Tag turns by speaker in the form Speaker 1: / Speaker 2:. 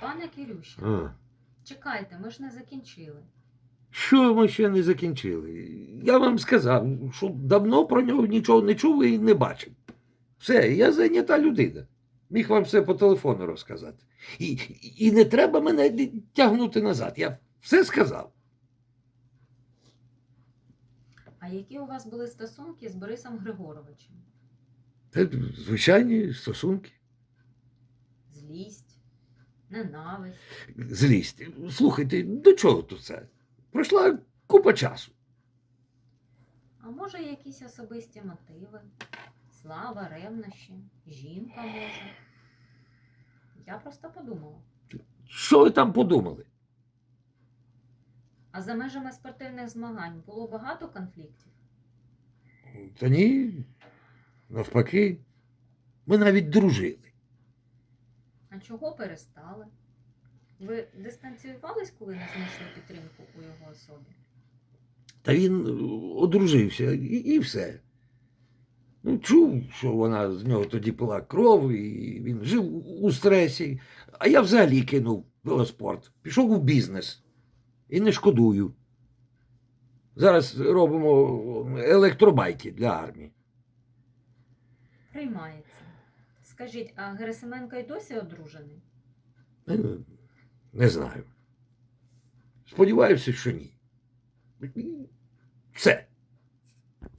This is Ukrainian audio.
Speaker 1: Пане Кирюща,
Speaker 2: А.
Speaker 1: чекайте, ми ж не закінчили.
Speaker 2: Що ми ще не закінчили? Я вам сказав, що давно про нього нічого не чув і не бачив. Все, я зайнята людина. Міг вам все по телефону розказати. І, і не треба мене тягнути назад. Я все сказав.
Speaker 1: А які у вас були стосунки з Борисом Григоровичем?
Speaker 2: Це звичайні стосунки,
Speaker 1: Злість, ненависть.
Speaker 2: злість. Слухайте, до чого тут це? Пройшла купа часу.
Speaker 1: А може, якісь особисті мотиви? Слава, ревнощі, жінка може. Я просто подумала.
Speaker 2: Що ви там подумали?
Speaker 1: А за межами спортивних змагань було багато конфліктів?
Speaker 2: Та ні, навпаки, ми навіть дружили.
Speaker 1: Чого перестали? Ви дистанціювались, коли не знайшли підтримку у його особі?
Speaker 2: Та він е, одружився і, і все. Ну, чув, що вона з нього тоді пила кров, і він жив у стресі. А я взагалі кинув велоспорт, пішов у бізнес і не шкодую. Зараз робимо електробайки для армії.
Speaker 1: Приймається. Скажіть, а Герасименко і досі одружений?
Speaker 2: Е, Не знаю. Сподіваюся, що ні. Все.